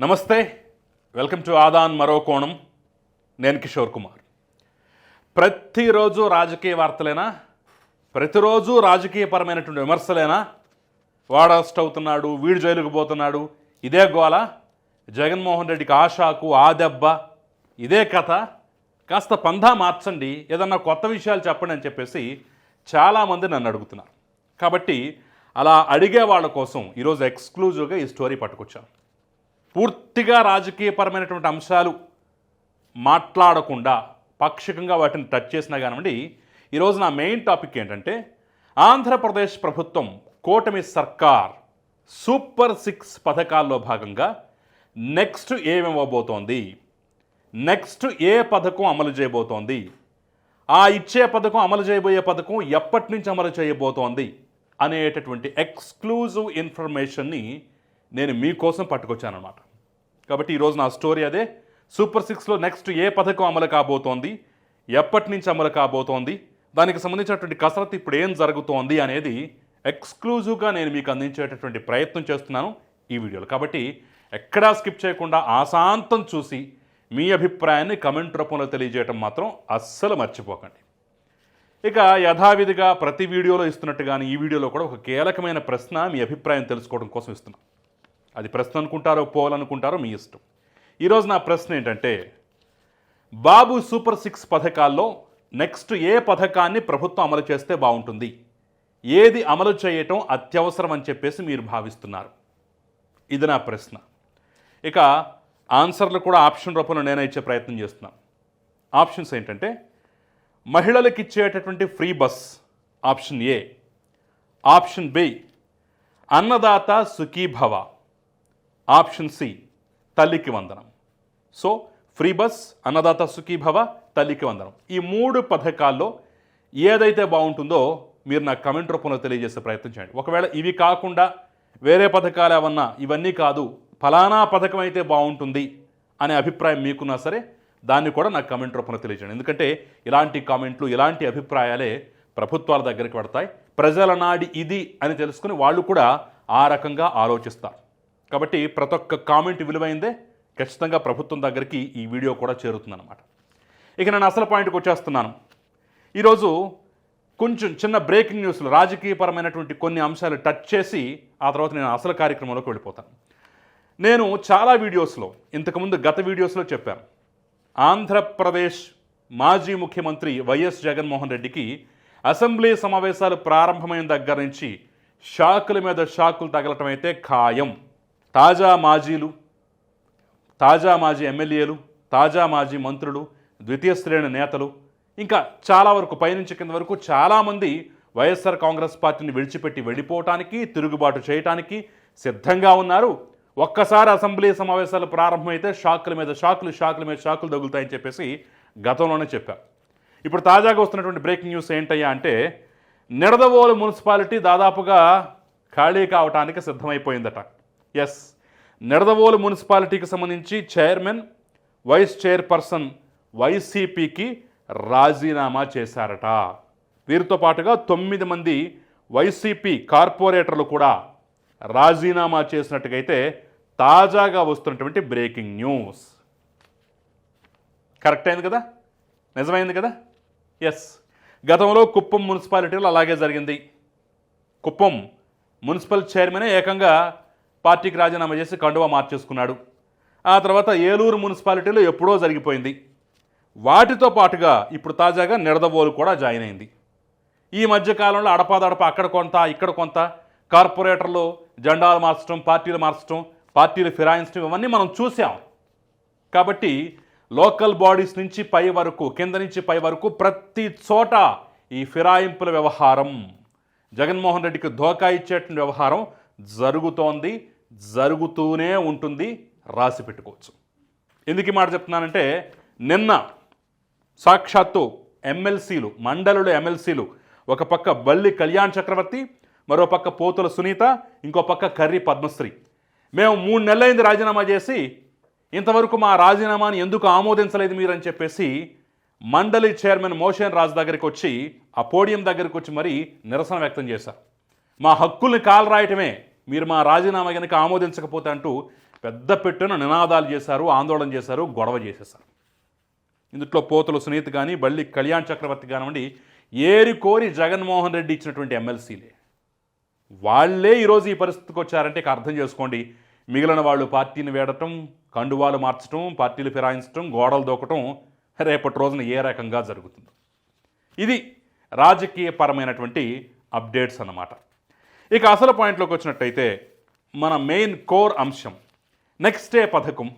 నమస్తే welcome to Aadan మరో కోణం. నేను కిషోర్ కుమార్. ప్రతిరోజు రాజకీయ వార్తలేనా? ప్రతిరోజు రాజకీయపరమైనటువంటి విమర్శలేనా? వాడు అరెస్ట్ అవుతున్నాడు వీడు జైలుకు పోతున్నాడు ఇదే గోల? జగన్మోహన్ రెడ్డికి ఆశాకు ఆ దెబ్బ ఇదే కథ? కాస్త పందా మార్చండి ఏదన్నా కొత్త విషయాలు చెప్పండి అని చెప్పేసి చాలామంది నన్ను అడుగుతున్నారు. కాబట్టి అలా అడిగే వాళ్ళ కోసం ఈరోజు ఎక్స్క్లూజివ్గా ఈ స్టోరీ పట్టుకొచ్చాను. పూర్తిగా రాజకీయపరమైనటువంటి అంశాలు మాట్లాడకుండా పాక్షికంగా వాటిని టచ్ చేసినా కానివ్వండి ఈరోజు నా మెయిన్ టాపిక్ ఏంటంటే ఆంధ్రప్రదేశ్ ప్రభుత్వం కూటమి సర్కార్ సూపర్ సిక్స్ పథకాల్లో భాగంగా నెక్స్ట్ ఏమివ్వబోతోంది నెక్స్ట్ ఏ పథకం అమలు చేయబోతోంది? ఆ ఇచ్చే పథకం అమలు చేయబోయే పథకం ఎప్పటి నుంచి అమలు చేయబోతోంది? అనేటటువంటి ఎక్స్క్లూజివ్ ఇన్ఫర్మేషన్ని నేను మీకోసం పట్టుకొచ్చానమాట కాబట్టి ఈరోజు నా స్టోరీ అదే. సూపర్ సిక్స్లో నెక్స్ట్ ఏ పథకం అమలు కాబోతోంది? ఎప్పటి నుంచి అమలు కాబోతోంది? దానికి సంబంధించినటువంటి కసరత్తు ఇప్పుడు ఏం జరుగుతోంది అనేది ఎక్స్క్లూజివ్గా నేను మీకు అందించేటటువంటి ప్రయత్నం చేస్తున్నాను ఈ వీడియోలో. కాబట్టి ఎక్కడా స్కిప్ చేయకుండా ఆశాంతం చూసి మీ అభిప్రాయాన్ని కమెంట్ రూపంలో తెలియజేయటం మాత్రం అస్సలు మర్చిపోకండి. ఇక యథావిధిగా ప్రతి వీడియోలో ఇస్తున్నట్టుగానే ఈ వీడియోలో కూడా ఒక కీలకమైన ప్రశ్న మీ అభిప్రాయం తెలుసుకోవడం కోసం ఇస్తున్నాను అది ప్రశ్న అనుకుంటారో పోవాలనుకుంటారో మీ ఇష్టం. ఈరోజు నా ప్రశ్న ఏంటంటే బాబు సూపర్ సిక్స్ పథకాల్లో నెక్స్ట్ ఏ పథకాన్ని ప్రభుత్వం అమలు చేస్తే బాగుంటుంది? ఏది అమలు చేయటం అత్యవసరం అని చెప్పేసి మీరు భావిస్తున్నారు? ఇది నా ప్రశ్న. ఇక ఆన్సర్లు కూడా ఆప్షన్ రూపంలో నేనే ఇచ్చే ప్రయత్నం చేస్తున్నాను ఆప్షన్స్ ఏంటంటే మహిళలకు ఇచ్చేటటువంటి free bus option A. Option B Annadata Sukhibhava. Option C తల్లికి వందనం. So free bus Annadata Sukhibhava తల్లికి వందనం. ఈ మూడు పథకాల్లో ఏదైతే బాగుంటుందో మీరు నాకు కమెంట్ రూపంలో తెలియజేసే ప్రయత్నం చేయండి. ఒకవేళ ఇవి కాకుండా వేరే పథకాలు ఏమన్నా ఇవన్నీ కాదు ఫలానా పథకం అయితే బాగుంటుంది అనే అభిప్రాయం మీకున్నా సరే దాన్ని కూడా నాకు కమెంట్ రూపంలో తెలియజేయండి. ఎందుకంటే ఇలాంటి కామెంట్లు ఇలాంటి అభిప్రాయాలే ప్రభుత్వాల దగ్గరికి పడతాయి. ప్రజల నాడి ఇది అని తెలుసుకుని వాళ్ళు కూడా ఆ రకంగా ఆలోచిస్తారు. కాబట్టి ప్రతి ఒక్క కామెంట్ విలువైందే. ఖచ్చితంగా ప్రభుత్వం దగ్గరికి ఈ వీడియో కూడా చేరుతుందన్నమాట. ఇక నేను అసలు పాయింట్కి వచ్చేస్తున్నాను. ఈరోజు కొంచెం చిన్న బ్రేకింగ్ న్యూస్లు రాజకీయపరమైనటువంటి కొన్ని అంశాలు టచ్ చేసి ఆ తర్వాత నేను అసలు కార్యక్రమంలోకి వెళ్ళిపోతాను. నేను చాలా వీడియోస్లో ఇంతకుముందు గత వీడియోస్లో చెప్పాను. ఆంధ్రప్రదేశ్ మాజీ ముఖ్యమంత్రి వైఎస్ జగన్మోహన్ రెడ్డికి అసెంబ్లీ సమావేశాలు ప్రారంభమైన దగ్గర నుంచి షాకుల మీద షాకులు తగలటం అయితే ఖాయం. తాజా మాజీలు తాజా మాజీ ఎమ్మెల్యేలు తాజా మాజీ మంత్రులు ద్వితీయ శ్రేణి నేతలు ఇంకా చాలా వరకు పైనుంచి కింద వరకు చాలామంది వైఎస్ఆర్ కాంగ్రెస్ పార్టీని విడిచిపెట్టి వెళ్ళిపోవటానికి తిరుగుబాటు చేయటానికి సిద్ధంగా ఉన్నారు. ఒక్కసారి అసెంబ్లీ సమావేశాలు ప్రారంభమైతే షాకుల మీద షాకులు షాకుల మీద షాకులు తగులుతాయని చెప్పేసి గతంలోనే చెప్పారు ఇప్పుడు తాజాగా వస్తున్నటువంటి బ్రేకింగ్ న్యూస్ ఏంటయ్యా అంటే నిడదవోలు మున్సిపాలిటీ దాదాపుగా ఖాళీ కావటానికి సిద్ధమైపోయిందట. ఎస్. నిడదవోలు మున్సిపాలిటీకి సంబంధించి చైర్మన్ వైస్ చైర్పర్సన్ వైసీపీకి రాజీనామా చేశారట. వీరితో పాటుగా తొమ్మిది మంది వైసీపీ కార్పొరేటర్లు కూడా రాజీనామా చేసినట్టుగైతే తాజాగా వస్తున్నటువంటి బ్రేకింగ్ న్యూస్. కరెక్ట్ అయింది కదా? నిజమైంది కదా? ఎస్. గతంలో కుప్పం మున్సిపాలిటీలో అలాగే జరిగింది. కుప్పం మున్సిపల్ చైర్మనే ఏకంగా పార్టీకి రాజీనామా చేసి కండువా మార్చేసుకున్నాడు. ఆ తర్వాత ఏలూరు మున్సిపాలిటీలో ఎప్పుడో జరిగిపోయింది. వాటితో పాటుగా ఇప్పుడు తాజాగా నిడదవోలు కూడా జాయిన్ అయింది. ఈ మధ్య కాలంలో అడపాదడప అక్కడ కొంత ఇక్కడ కొంత కార్పొరేటర్లు జెండాలు మార్చడం పార్టీలు మార్చడం పార్టీలు ఫిరాయించడం ఇవన్నీ మనం చూసాం కాబట్టి లోకల్ బాడీస్ నుంచి పై వరకు కింద నుంచి పై వరకు ప్రతి చోట ఈ ఫిరాయింపుల వ్యవహారం జగన్మోహన్ రెడ్డికి ధోకా ఇచ్చేటువంటి వ్యవహారం జరుగుతోంది. జరుగుతూనే ఉంటుంది రాసి పెట్టుకోవచ్చు. ఎందుకు ఈ మాట చెప్తున్నానంటే నిన్న సాక్షాత్తు ఎమ్మెల్సీలు మండలుడు ఎమ్మెల్సీలు ఒక పక్క బల్లి కళ్యాణ్ చక్రవర్తి మరో పక్క పోతుల సునీత ఇంకో పక్క కర్రీ పద్మశ్రీ. మేము మూడు నెలలైంది రాజీనామా చేసి ఇంతవరకు మా రాజీనామాని ఎందుకు ఆమోదించలేదు మీరు అని చెప్పేసి మండలి చైర్మన్ మోషన్ రాజు దగ్గరికి వచ్చి ఆ పోడియం దగ్గరికి వచ్చి మరీ నిరసన వ్యక్తం చేశారు మా హక్కుల్ని కాలు రాయటమే మీరు మా రాజీనామా కనుక ఆమోదించకపోతే అంటూ పెద్ద పెట్టున నినాదాలు చేశారు ఆందోళన చేశారు గొడవ చేసేశారు. ఇందులో పోతులు సునీత్ కానీ బళ్ళి కళ్యాణ్ చక్రవర్తి కానివ్వండి ఏరి కోరి జగన్మోహన్ రెడ్డి ఇచ్చినటువంటి ఎమ్మెల్సీలే. వాళ్ళే ఈరోజు ఈ పరిస్థితికి వచ్చారంటే ఇక అర్థం చేసుకోండి. మిగిలిన వాళ్ళు పార్టీని వేడటం కండువాలు మార్చడం పార్టీలు ఫిరాయించడం గోడలు దూకటం రేపటి రోజున ఏ రకంగా జరుగుతుంది. ఇది రాజకీయపరమైనటువంటి అప్డేట్స్ అన్నమాట. ఇక అసలు పాయింట్లోకి వచ్చినట్టయితే మన మెయిన్ కోర్ అంశం. నెక్స్ట్ డే పథకం?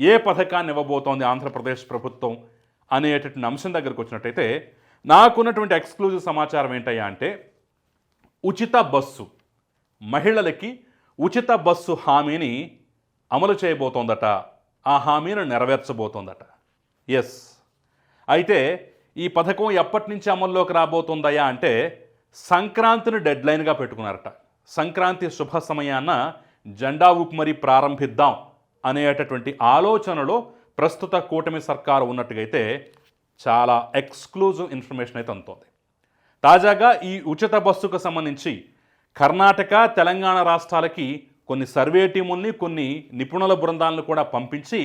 ఏ పథకాన్ని ఇవ్వబోతోంది ఆంధ్రప్రదేశ్ ప్రభుత్వం అనేటటువంటి అంశం దగ్గరకు వచ్చినట్టయితే నాకున్నటువంటి ఎక్స్క్లూజివ్ సమాచారం ఏంటయ్యా అంటే ఉచిత బస్సు. మహిళలకి ఉచిత బస్సు హామీని అమలు చేయబోతోందట. ఆ హామీని నెరవేర్చబోతోందట. ఎస్ అయితే ఈ పథకం ఎప్పటి నుంచి అమల్లోకి రాబోతుందయ్యా అంటే సంక్రాంతిని డెడ్లైన్గా పెట్టుకున్నారట. సంక్రాంతి శుభ సమయాన జెండా ఊపి మరీ ప్రారంభిద్దాం అనేటటువంటి ఆలోచనలో ప్రస్తుత కూటమి సర్కారు ఉన్నట్టుగా అయితే చాలా ఎక్స్క్లూజివ్ ఇన్ఫర్మేషన్ అయితే అందుతోంది. తాజాగా ఈ ఉచిత బస్సుకు సంబంధించి కర్ణాటక తెలంగాణ రాష్ట్రాలకి కొన్ని సర్వే టీముల్ని కొన్ని నిపుణుల బృందాలను కూడా పంపించి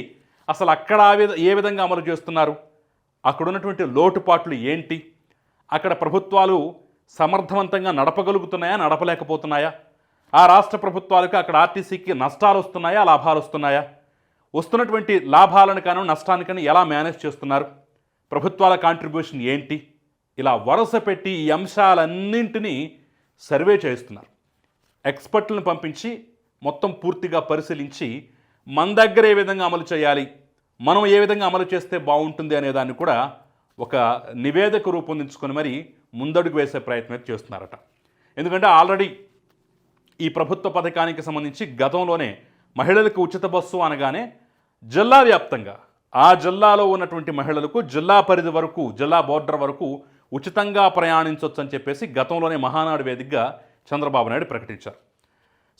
అసలు అక్కడ ఏ విధంగా అమలు చేస్తున్నారు? అక్కడ ఉన్నటువంటి లోటుపాట్లు ఏంటి? అక్కడ ప్రభుత్వాలు సమర్థవంతంగా నడపగలుగుతున్నాయా నడపలేకపోతున్నాయా? ఆ రాష్ట్ర ప్రభుత్వాలకు అక్కడ ఆర్టీసీకి నష్టాలు వస్తున్నాయా లాభాలు వస్తున్నాయా? వస్తున్నటువంటి లాభాలను కానీ నష్టాన్ని కానీ ఎలా మేనేజ్ చేస్తున్నారు? ప్రభుత్వాల కాంట్రిబ్యూషన్ ఏంటి? ఇలా వరుస పెట్టి ఈ అంశాలన్నింటినీ సర్వే చేస్తున్నారు ఎక్స్పర్ట్లను పంపించి మొత్తం పూర్తిగా పరిశీలించి మన దగ్గర ఏ విధంగా అమలు చేయాలి మనం ఏ విధంగా అమలు చేస్తే బాగుంటుంది అనే దాన్ని కూడా ఒక నివేదిక రూపొందించుకొని మరి ముందడుగు వేసే ప్రయత్నం చేస్తున్నారట. ఎందుకంటే ఆల్రెడీ ఈ ప్రభుత్వ పథకానికి సంబంధించి గతంలోనే మహిళలకు ఉచిత బస్సు అనగానే జిల్లా వ్యాప్తంగా ఆ జిల్లాలో ఉన్నటువంటి మహిళలకు జిల్లా పరిధి వరకు జిల్లా బోర్డర్ వరకు ఉచితంగా ప్రయాణించవచ్చు అని చెప్పేసి గతంలోనే మహానాడు వేదికగా చంద్రబాబు నాయుడు ప్రకటించారు.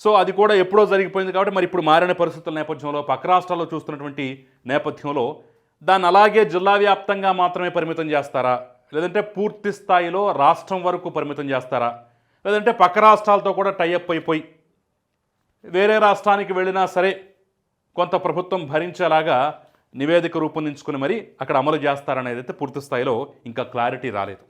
సో అది కూడా ఎప్పుడో జరిగిపోయింది కాబట్టి మరి ఇప్పుడు మారిన పరిస్థితుల నేపథ్యంలో పక్క రాష్ట్రాల్లో చూస్తున్నటువంటి నేపథ్యంలో దాన్ని అలాగే జిల్లా వ్యాప్తంగా మాత్రమే పరిమితం చేస్తారా? లేదంటే పూర్తి స్థాయిలో రాష్ట్రం వరకు పరిమితం చేస్తారా? లేదంటే పక్క రాష్ట్రాలతో కూడా టైఅప్ అయిపోయి వేరే రాష్ట్రానికి వెళ్ళినా సరే కొంత ప్రభుత్వం భరించేలాగా నివేదిక రూపొందించుకుని మరి అక్కడ అమలు చేస్తారనేది అయితే పూర్తి స్థాయిలో ఇంకా క్లారిటీ రాలేదు.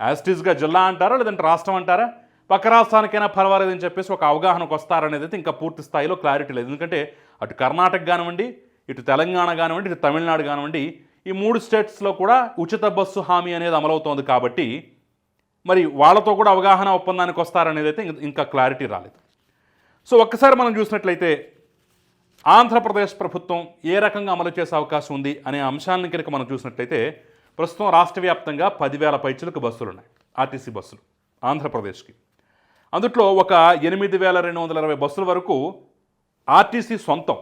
యాస్టీస్గా జిల్లా అంటారా లేదంటే రాష్ట్రం అంటారా? పక్క రాష్ట్రానికైనా పర్వాలేదని చెప్పేసి ఒక అవగాహనకు వస్తారనేది అయితే ఇంకా పూర్తి స్థాయిలో క్లారిటీ లేదు. ఎందుకంటే అటు కర్ణాటక కానివ్వండి ఇటు తెలంగాణ కానివ్వండి ఇటు తమిళనాడు కానివ్వండి ఈ మూడు స్టేట్స్లో కూడా ఉచిత బస్సు హామీ అనేది అమలవుతోంది కాబట్టి మరి వాళ్ళతో కూడా అవగాహన ఒప్పందానికి వస్తారనేది అయితే ఇంకా క్లారిటీ రాలేదు. సో ఒక్కసారి మనం చూసినట్లయితే ఆంధ్రప్రదేశ్ ప్రభుత్వం ఏ రకంగా అమలు చేసే అవకాశం ఉంది అనే అంశాన్ని కనుక మనం చూసినట్లయితే ప్రస్తుతం రాష్ట్ర వ్యాప్తంగా పదివేల పైచులకు బస్సులు ఉన్నాయి ఆర్టీసీ బస్సులు ఆంధ్రప్రదేశ్కి. అందుట్లో ఒక ఎనిమిది వేల రెండు వందల ఇరవై బస్సుల వరకు ఆర్టీసీ సొంతం.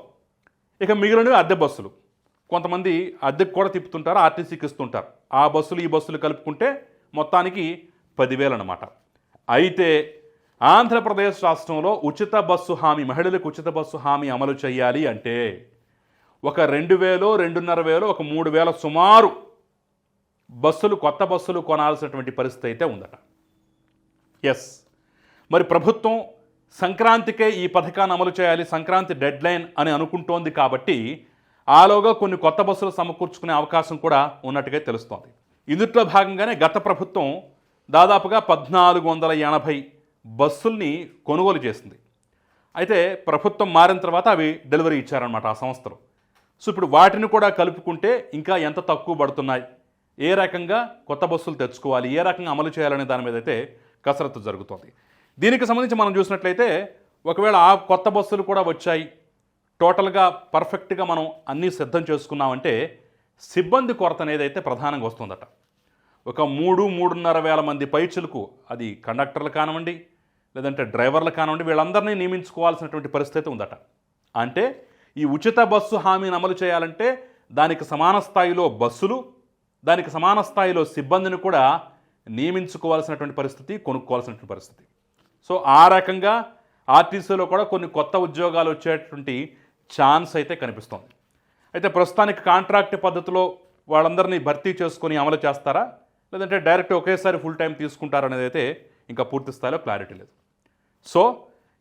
ఇక మిగిలినవి అద్దె బస్సులు. కొంతమంది అద్దెకు కూడా తిప్పుతుంటారు ఆర్టీసీకి ఇస్తుంటారు. ఆ బస్సులు ఈ బస్సులు కలుపుకుంటే మొత్తానికి పదివేలు అన్నమాట. అయితే ఆంధ్రప్రదేశ్ రాష్ట్రంలో ఉచిత బస్సు హామీ మహిళలకు ఉచిత బస్సు హామీ అమలు చేయాలి అంటే ఒక రెండు వేలు రెండున్నర వేలు ఒక మూడు వేల సుమారు బస్సులు కొత్త బస్సులు కొనాల్సినటువంటి పరిస్థితి అయితే ఉందట. ఎస్ మరి ప్రభుత్వం సంక్రాంతికే ఈ పథకాన్ని అమలు చేయాలి సంక్రాంతి డెడ్ లైన్ అని అనుకుంటోంది కాబట్టి ఆలోగా కొన్ని కొత్త బస్సులు సమకూర్చుకునే అవకాశం కూడా ఉన్నట్టుగా తెలుస్తోంది. ఇందుట్లో భాగంగానే గత ప్రభుత్వం దాదాపుగా పద్నాలుగు వందల ఎనభై బస్సుల్ని కొనుగోలు చేసింది. అయితే ప్రభుత్వం మారిన తర్వాత అవి డెలివరీ ఇచ్చారనమాట ఆ సంస్థలు. సో ఇప్పుడు వాటిని కూడా కలుపుకుంటే ఇంకా ఎంత తక్కువ పడుతున్నాయి? ఏ రకంగా కొత్త బస్సులు తెచ్చుకోవాలి? ఏ రకంగా అమలు చేయాలనే దాని మీద అయితే కసరత్తు జరుగుతోంది. దీనికి సంబంధించి మనం చూసినట్లయితే ఒకవేళ ఆ కొత్త బస్సులు కూడా వచ్చాయి టోటల్గా పర్ఫెక్ట్గా మనం అన్నీ సిద్ధం చేసుకున్నామంటే సిబ్బంది కొరత అనేది అయితే ప్రధానంగా వస్తుందట. ఒక మూడు మూడున్నర వేల మంది పైచులకు అది కండక్టర్లు కానివ్వండి లేదంటే డ్రైవర్లు కానివ్వండి వీళ్ళందరినీ నియమించుకోవాల్సినటువంటి పరిస్థితి ఉందట. అంటే ఈ ఉచిత బస్సు హామీని అమలు చేయాలంటే దానికి సమాన స్థాయిలో బస్సులు దానికి సమాన స్థాయిలో సిబ్బందిని కూడా నియమించుకోవాల్సినటువంటి పరిస్థితి కొనుక్కోవాల్సినటువంటి పరిస్థితి. సో ఆ రకంగా ఆర్టీసీలో కూడా కొన్ని కొత్త ఉద్యోగాలు వచ్చేటువంటి ఛాన్స్ అయితే కనిపిస్తోంది. అయితే ప్రస్తుతానికి కాంట్రాక్ట్ పద్ధతిలో వాళ్ళందరినీ భర్తీ చేసుకొని అమలు చేస్తారా? లేదంటే డైరెక్ట్ ఒకేసారి ఫుల్ టైం తీసుకుంటారనేది అయితే ఇంకా పూర్తి స్థాయిలో క్లారిటీ లేదు. సో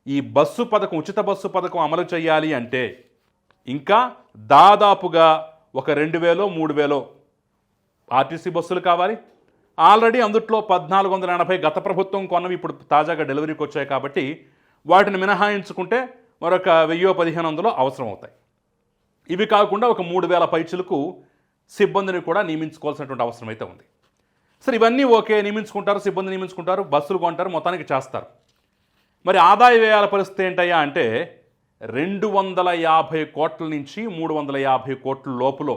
ఈ బస్సు పథకం ఉచిత బస్సు పథకం అమలు చేయాలి అంటే ఇంకా దాదాపుగా ఒక రెండు వేలో మూడు వేలో ఆర్టీసీ బస్సులు కావాలి. ఆల్రెడీ అందుట్లో పద్నాలుగు వందల ఎనభై గత ప్రభుత్వం కొన్నవి ఇప్పుడు తాజాగా డెలివరీకి వచ్చాయి కాబట్టి వాటిని మినహాయించుకుంటే మరొక వెయ్యో పదిహేను వందలు అవసరం అవుతాయి ఇవి కాకుండా ఒక మూడు వేల పైచులకు సిబ్బందిని కూడా నియమించుకోవాల్సినటువంటి అవసరం అయితే ఉంది. సరే ఇవన్నీ ఓకే నియమించుకుంటారు సిబ్బంది నియమించుకుంటారు బస్సులు కొంటారు మొత్తానికి చేస్తారు. మరి ఆదాయ వ్యయాల పరిస్థితి ఏంటయ్యా అంటే రెండు వందల యాభై కోట్ల నుంచి మూడు వందల యాభై కోట్ల లోపల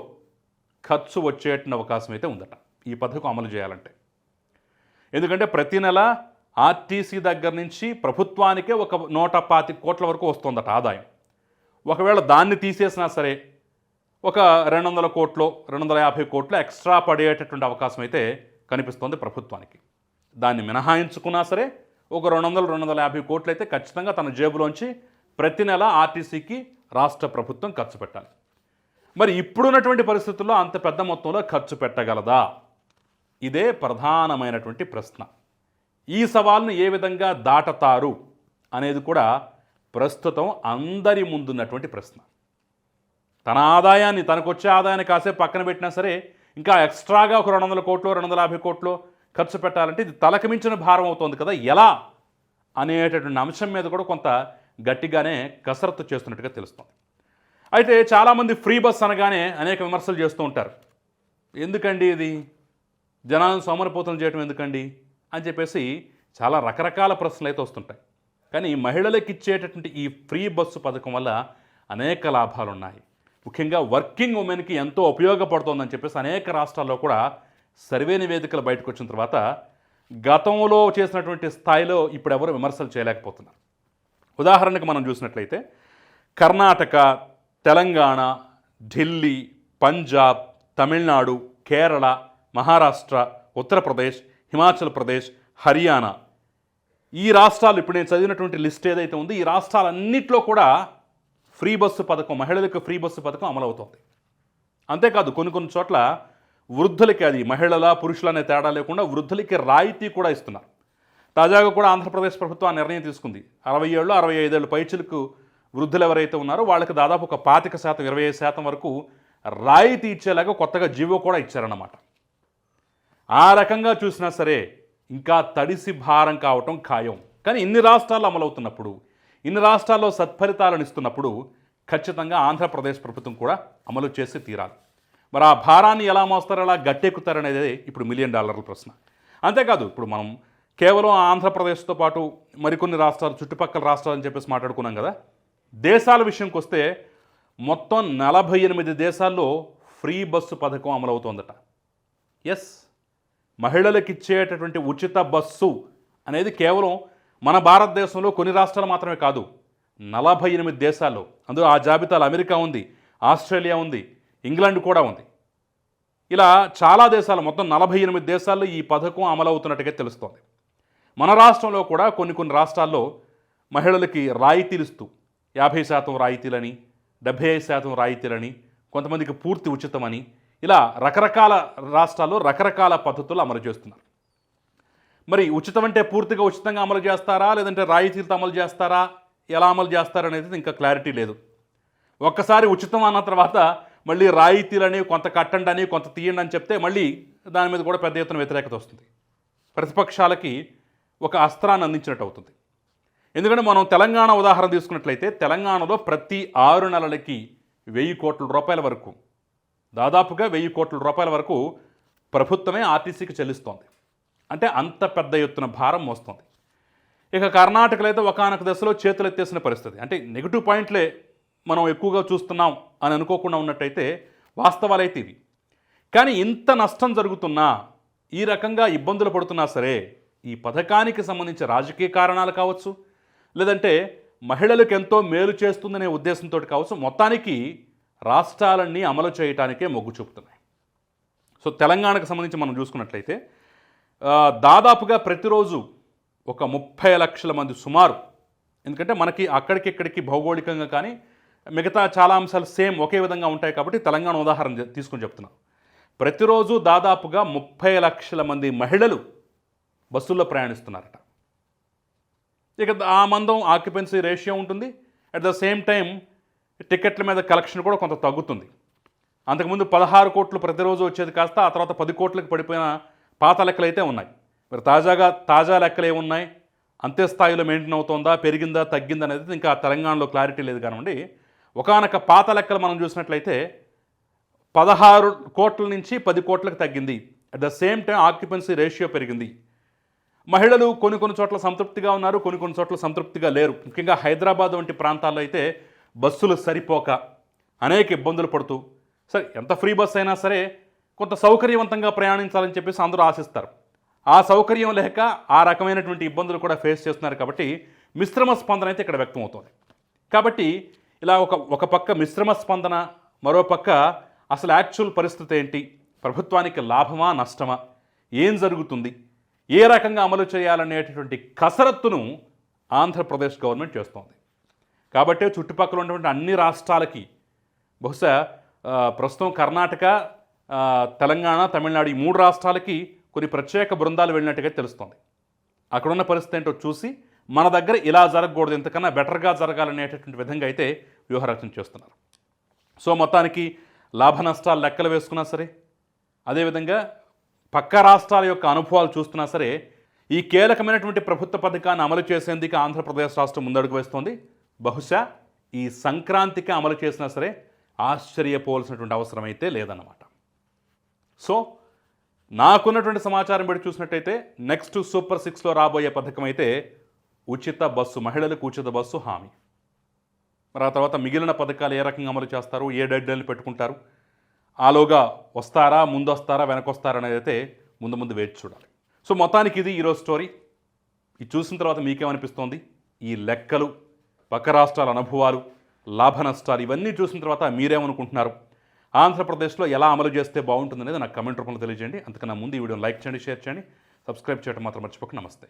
ఖర్చు వచ్చేట అవకాశం అయితే ఉందట. ఈ పథకం అమలు చేయాలంటే. ఎందుకంటే ప్రతి నెల ఆర్టీసీ దగ్గర నుంచి ప్రభుత్వానికే ఒక నూట పాతి కోట్ల వరకు వస్తుందట ఆదాయం. ఒకవేళ దాన్ని తీసేసినా సరే ఒక రెండు వందల కోట్లు రెండు వందల యాభై కోట్లు ఎక్స్ట్రా పడేటటువంటి అవకాశం అయితే కనిపిస్తోంది ప్రభుత్వానికి. దాన్ని మినహాయించుకున్నా సరే ఒక రెండు వందల రెండు వందల యాభై కోట్లు అయితే ఖచ్చితంగా తన జేబులోంచి ప్రతి నెల ఆర్టీసీకి రాష్ట్ర ప్రభుత్వం ఖర్చు పెట్టాలి. మరి ఇప్పుడున్నటువంటి పరిస్థితుల్లో అంత పెద్ద మొత్తంలో ఖర్చు పెట్టగలదా? ఇదే ప్రధానమైనటువంటి ప్రశ్న. ఈ సవాల్ను ఏ విధంగా దాటతారు అనేది కూడా ప్రస్తుతం అందరి ముందున్నటువంటి ప్రశ్న. తన ఆదాయాన్ని తనకు వచ్చే ఆదాయాన్ని కాసేపు పక్కన పెట్టినా సరే ఇంకా ఎక్స్ట్రాగా ఒక రెండు వందల కోట్లు రెండు వందల యాభై కోట్లు ఖర్చు పెట్టాలంటే ఇది తలకు మించిన భారం అవుతోంది కదా ఎలా? అనేటటువంటి అంశం మీద కూడా కొంత గట్టిగానే కసరత్తు చేస్తున్నట్టుగా తెలుస్తుంది. అయితే చాలామంది ఫ్రీ బస్ అనగానే అనేక విమర్శలు చేస్తూ ఉంటారు. ఎందుకండి ఇది? జనాలను సోమరిపోతులు చేయటం ఎందుకండి? అని చెప్పేసి చాలా రకరకాల ప్రశ్నలు అయితే వస్తుంటాయి. కానీ మహిళలకు ఇచ్చేటటువంటి ఈ ఫ్రీ బస్సు పథకం వల్ల అనేక లాభాలు ఉన్నాయి. ముఖ్యంగా వర్కింగ్ ఉమెన్కి ఎంతో ఉపయోగపడుతోందని చెప్పేసి అనేక రాష్ట్రాల్లో కూడా సర్వే నివేదికలు బయటకు వచ్చిన తర్వాత గతంలో చేసినటువంటి స్థాయిలో ఇప్పుడు ఎవరు విమర్శలు చేయలేకపోతున్నారు. ఉదాహరణకు మనం చూసినట్లయితే కర్ణాటక తెలంగాణ ఢిల్లీ పంజాబ్ తమిళనాడు కేరళ మహారాష్ట్ర ఉత్తరప్రదేశ్ హిమాచల్ ప్రదేశ్ హర్యానా. ఈ రాష్ట్రాలు ఇప్పుడు నేను చదివినటువంటి లిస్ట్ ఏదైతే ఉందో ఈ రాష్ట్రాలన్నింటిలో కూడా ఫ్రీ బస్సు పథకం మహిళలకు ఫ్రీ బస్సు పథకం అమలవుతోంది. అంతేకాదు కొన్ని కొన్ని చోట్ల వృద్ధులకి అది మహిళల పురుషుల అనే తేడా లేకుండా వృద్ధులకి రాయితీ కూడా ఇస్తున్నారు. తాజాగా కూడా ఆంధ్రప్రదేశ్ ప్రభుత్వం ఆ నిర్ణయం తీసుకుంది. అరవై ఏళ్ళు అరవై ఐదేళ్ళు పైచులకు వృద్ధులు ఎవరైతే ఉన్నారో వాళ్ళకి దాదాపు ఒక పాతిక శాతం ఇరవై ఐదు శాతం వరకు రాయితీ ఇచ్చేలాగా కొత్తగా జీవో కూడా ఇచ్చారన్నమాట. ఆ రకంగా చూసినా సరే ఇంకా తడిసి భారం కావటం ఖాయం. కానీ ఇన్ని రాష్ట్రాల్లో అమలవుతున్నప్పుడు ఇన్ని రాష్ట్రాల్లో సత్ఫలితాలను ఇస్తున్నప్పుడు ఖచ్చితంగా ఆంధ్రప్రదేశ్ ప్రభుత్వం కూడా అమలు చేసి తీరాలి. మరి ఆ భారాన్ని ఎలా మోస్తారో ఎలా గట్టెక్కుతారనేది ఇప్పుడు మిలియన్ డాలర్ల ప్రశ్న. అంతేకాదు ఇప్పుడు మనం కేవలం ఆంధ్రప్రదేశ్తో పాటు మరికొన్ని రాష్ట్రాలు చుట్టుపక్కల రాష్ట్రాలు అని చెప్పేసి మాట్లాడుకున్నాం కదా దేశాల విషయంకి వస్తే మొత్తం నలభై ఎనిమిది దేశాల్లో ఫ్రీ బస్సు పథకం అమలవుతోందట. ఎస్ మహిళలకు ఇచ్చేటటువంటి ఉచిత బస్సు అనేది కేవలం మన భారతదేశంలో కొన్ని రాష్ట్రాలు మాత్రమే కాదు నలభై ఎనిమిది దేశాల్లో. అందులో ఆ జాబితాలో అమెరికా ఉంది ఆస్ట్రేలియా ఉంది ఇంగ్లాండ్ కూడా ఉంది. ఇలా చాలా దేశాలు మొత్తం నలభై ఎనిమిది దేశాల్లో ఈ పథకం అమలవుతున్నట్టుగా తెలుస్తోంది. మన రాష్ట్రంలో కూడా కొన్ని కొన్ని రాష్ట్రాల్లో మహిళలకి రాయితీలు ఇస్తూ యాభై శాతం రాయితీలని డెబ్భై ఐదు శాతం రాయితీలని కొంతమందికి పూర్తి ఉచితమని ఇలా రకరకాల రాష్ట్రాల్లో రకరకాల పద్ధతులు అమలు చేస్తున్నారు. మరి ఉచితం అంటే పూర్తిగా ఉచితంగా అమలు చేస్తారా? లేదంటే రాయితీలతో అమలు చేస్తారా? ఎలా అమలు చేస్తారనేది ఇంకా క్లారిటీ లేదు. ఒక్కసారి ఉచితం అన్న తర్వాత మళ్ళీ రాయితీలని కొంత కట్టండి అని కొంత తీయండి అని చెప్తే మళ్ళీ దాని మీద కూడా పెద్ద ఎత్తున వ్యతిరేకత వస్తుంది. ప్రతిపక్షాలకి ఒక అస్త్రాన్ని అందించినట్టు అవుతుంది. ఎందుకంటే మనం తెలంగాణ ఉదాహరణ తీసుకున్నట్లయితే తెలంగాణలో ప్రతి ఆరు నెలలకి వెయ్యి కోట్ల రూపాయల వరకు దాదాపుగా వెయ్యి కోట్ల రూపాయల వరకు ప్రభుత్వమే ఆర్టీసీకి చెల్లిస్తోంది. అంటే అంత పెద్ద ఎత్తున భారం మోస్తుంది. ఇక కర్ణాటకలో అయితే ఒకనొక దశలో చేతులు ఎత్తేసిన పరిస్థితి. అంటే నెగిటివ్ పాయింట్లే మనం ఎక్కువగా చూస్తున్నాం అని అనుకోకుండా ఉన్నట్టయితే వాస్తవాలైతే ఇవి. కానీ ఇంత నష్టం జరుగుతున్నా ఈ రకంగా ఇబ్బందులు పడుతున్నా సరే ఈ పథకానికి సంబంధించి రాజకీయ కారణాలు కావచ్చు లేదంటే మహిళలకు ఎంతో మేలు చేస్తుందనే ఉద్దేశంతో కావచ్చు మొత్తానికి రాష్ట్రాలన్నీ అమలు చేయటానికే మొగ్గు చూపుతున్నాయి. సో తెలంగాణకు సంబంధించి మనం చూసుకున్నట్లయితే దాదాపుగా ప్రతిరోజు ఒక ముప్పై లక్షల మంది సుమారు ఎందుకంటే మనకి అక్కడికి ఇక్కడికి భౌగోళికంగా కానీ మిగతా చాలా అంశాలు సేమ్ ఒకే విధంగా ఉంటాయి కాబట్టి తెలంగాణ ఉదాహరణ తీసుకుని తీసుకొని చెప్తున్నాను ప్రతిరోజు దాదాపుగా ముప్పై లక్షల మంది మహిళలు బస్సుల్లో ప్రయాణిస్తున్నారట. ఇక ఆ మందం ఆక్యుపెన్సీ రేషియో ఉంటుంది. అట్ ద సేమ్ టైం టికెట్ల మీద కలెక్షన్ కూడా కొంత తగ్గుతుంది. అంతకుముందు పదహారు కోట్లు ప్రతిరోజు వచ్చేది కాస్త ఆ తర్వాత పది కోట్లకు పడిపోయిన పాత లెక్కలు అయితే ఉన్నాయి. మరి తాజాగా తాజా లెక్కలు ఏమున్నాయి? అంతే స్థాయిలో మెయింటైన్ అవుతుందా? పెరిగిందా? తగ్గిందా అనేది ఇంకా తెలంగాణలో క్లారిటీ లేదు కానివ్వండి. ఒకనొక పాత లెక్కలు మనం చూసినట్లయితే పదహారు కోట్ల నుంచి పది కోట్లకు తగ్గింది. At the same time occupancy ratio పెరిగింది. మహిళలు కొన్ని కొన్ని చోట్ల సంతృప్తిగా ఉన్నారు కొన్ని కొన్ని చోట్ల సంతృప్తిగా లేరు. ముఖ్యంగా హైదరాబాద్ వంటి ప్రాంతాల్లో అయితే బస్సులు సరిపోక అనేక ఇబ్బందులు పడుతూ సరే ఎంత ఫ్రీ బస్ అయినా సరే కొంత సౌకర్యవంతంగా ప్రయాణించాలని చెప్పేసి అందరూ ఆశిస్తారు. ఆ సౌకర్యం లేక ఆ రకమైనటువంటి ఇబ్బందులు కూడా ఫేస్ చేస్తున్నారు కాబట్టి మిశ్రమ స్పందన అయితే ఇక్కడ వ్యక్తం అవుతుంది కాబట్టి ఇలా ఒక ఒక పక్క మిశ్రమ స్పందన మరో పక్క అసలు యాక్చువల్ పరిస్థితి ఏంటి? ప్రభుత్వానికి లాభమా నష్టమా? ఏం జరుగుతుంది? ఏ రకంగా అమలు చేయాలనేటటువంటి కసరత్తును ఆంధ్రప్రదేశ్ గవర్నమెంట్ చేస్తోంది. కాబట్టే చుట్టుపక్కల ఉన్నటువంటి అన్ని రాష్ట్రాలకి బహుశా ప్రస్తుతం కర్ణాటక తెలంగాణ తమిళనాడు ఈ మూడు రాష్ట్రాలకి కొన్ని ప్రత్యేక బృందాలు వెళ్ళినట్టుగా తెలుస్తోంది. అక్కడున్న పరిస్థితి ఏంటో చూసి మన దగ్గర ఇలా జరగకూడదు ఇంతకన్నా బెటర్గా జరగాలనేటటువంటి విధంగా అయితే వ్యూహరచన చేస్తున్నారు. సో మొత్తానికి లాభ నష్టాలు లెక్కలు వేసుకున్నా సరే అదేవిధంగా పక్క రాష్ట్రాల యొక్క అనుభవాలు చూస్తున్నా సరే ఈ కీలకమైనటువంటి ప్రభుత్వ పథకాన్ని అమలు చేసేందుకు ఆంధ్రప్రదేశ్ రాష్ట్రం ముందడుగు వేస్తోంది. బహుశా ఈ సంక్రాంతికి అమలు చేసినా సరే ఆశ్చర్యపోవాల్సినటువంటి అవసరం అయితే లేదన్నమాట. సో నాకున్నటువంటి సమాచారం బట్టి చూసినట్టయితే నెక్స్ట్ సూపర్ సిక్స్లో రాబోయే పథకం అయితే ఉచిత బస్సు మహిళలకు ఉచిత బస్సు హామీ. మరి ఆ తర్వాత మిగిలిన పథకాలు ఏ రకంగా అమలు చేస్తారు ఏ డెడ్లైన్లు పెట్టుకుంటారు ఆలోగా వస్తారా ముందు వస్తారా వెనకొస్తారా అనేది అయితే ముందు ముందు వేచి చూడాలి. సో మొత్తానికి ఇది ఈరోజు స్టోరీ. ఇది చూసిన తర్వాత మీకేమనిపిస్తోంది? ఈ లెక్కలు. పక్క రాష్ట్రాల అనుభవాలు లాభ నష్టాలు ఇవన్నీ చూసిన తర్వాత మీరేమనుకుంటున్నారు? ఆంధ్రప్రదేశ్లో ఎలా అమలు చేస్తే బాగుంటుందనేది నాకు కమెంట్ రూపంలో తెలియజేయండి. అంతకన్నా ముందు ఈ వీడియోని లైక్ చేయండి షేర్ చేయండి. సబ్స్క్రైబ్ చేయడం మాత్రం మర్చిపోక. నమస్తే.